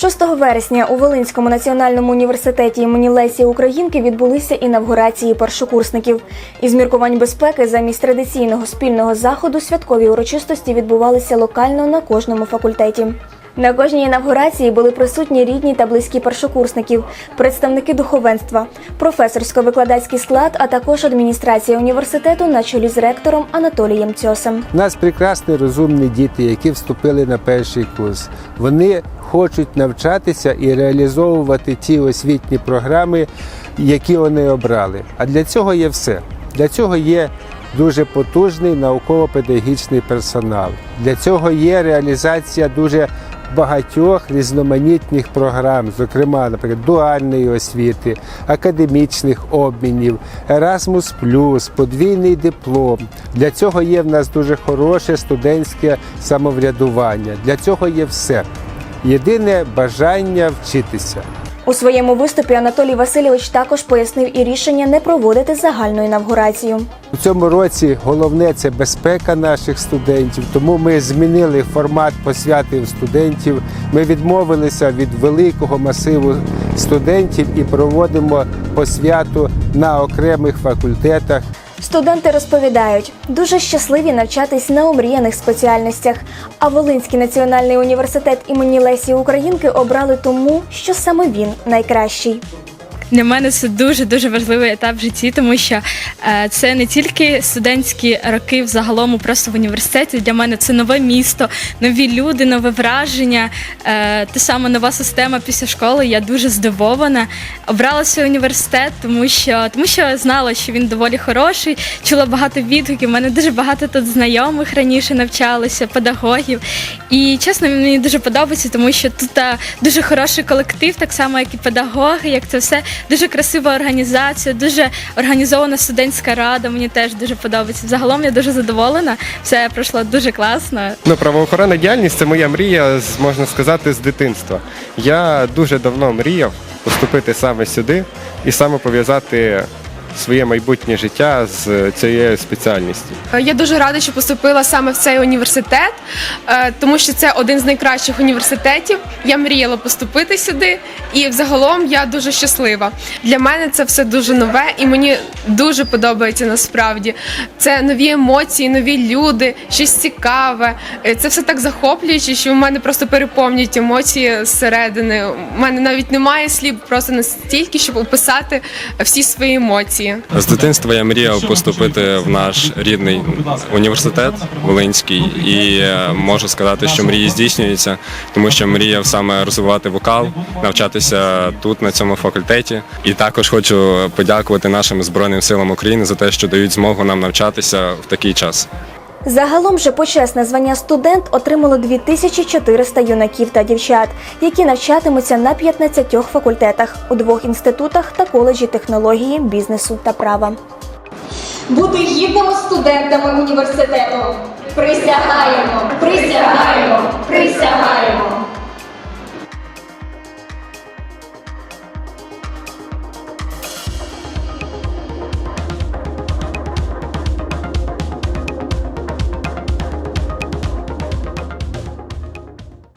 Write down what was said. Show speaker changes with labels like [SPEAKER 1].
[SPEAKER 1] 6 вересня у Волинському національному університеті імені Лесі Українки відбулися інавгурації першокурсників. Із міркувань безпеки замість традиційного спільного заходу святкові урочистості відбувалися локально на кожному факультеті. На кожній інавгурації були присутні рідні та близькі першокурсників, представники духовенства, професорсько-викладацький склад, а також адміністрація університету на чолі з ректором Анатолієм Цьосем.
[SPEAKER 2] У нас прекрасні розумні діти, які вступили на перший курс. Вони хочуть навчатися і реалізовувати ті освітні програми, які вони обрали. А для цього є все. Для цього є дуже потужний науково-педагогічний персонал. Для цього є реалізація дуже багатьох різноманітних програм, зокрема, наприклад, дуальної освіти, академічних обмінів, Erasmus+, подвійний диплом. Для цього є в нас дуже хороше студентське самоврядування. Для цього є все. Єдине бажання вчитися.
[SPEAKER 1] У своєму виступі Анатолій Васильович також пояснив і рішення не проводити загальну інавгурацію.
[SPEAKER 2] У цьому році головне це безпека наших студентів, тому ми змінили формат посвяти студентів. Ми відмовилися від великого масиву студентів і проводимо посвяту на окремих факультетах.
[SPEAKER 1] Студенти розповідають, дуже щасливі навчатись на омріяних спеціальностях. А Волинський національний університет імені Лесі Українки обрали тому, що саме він найкращий.
[SPEAKER 3] Для мене це дуже дуже важливий етап в житті, тому що е, це не тільки студентські роки взагалом просто в університеті. Для мене це нове місто, нові люди, нове враження. Е, та сама нова система після школи. Я дуже здивована. Обрала свій університет, тому що тому що знала, що він доволі хороший. Чула багато відгуків. У мене дуже багато тут знайомих раніше навчалися, педагогів. І чесно, мені дуже подобається, тому що тут е, дуже хороший колектив, так само як і педагоги, як це все. Дуже красива організація, дуже організована студентська рада. Мені теж дуже подобається. Загалом я дуже задоволена. Все пройшло дуже класно.
[SPEAKER 4] Ну, правоохоронна діяльність це моя мрія, можна сказати, з дитинства. Я дуже давно мріяв поступити саме сюди і саме пов'язати своє майбутнє життя з цією спеціальністю.
[SPEAKER 5] Я дуже рада, що поступила саме в цей університет, е, тому що це один з найкращих університетів. Я мріяла поступити сюди, і взагалом я дуже щаслива. Для мене це все дуже нове, і мені дуже подобається насправді. Це нові емоції, нові люди, щось цікаве. Е, Це все так захоплююче, що в мене просто переповнюють емоції зсередини. У мене навіть немає слів просто настільки, щоб описати всі свої емоції.
[SPEAKER 6] З дитинства я мріяв поступити в наш рідний університет Волинський, і е, можу сказати, що мрії здійснюються, тому що мріяв саме розвивати вокал, навчатися тут на цьому факультеті. І також хочу подякувати нашим збройним силам України за те, що дають змогу нам навчатися в такий час.
[SPEAKER 1] Загалом же почесне звання студент отримало 2400 юнаків та дівчат, які навчатимуться на 15 факультетах у двох інститутах та коледжі технології, бізнесу та права.
[SPEAKER 7] бути гідними студентами університету. Присягаємо, присягаємо, присягаємо.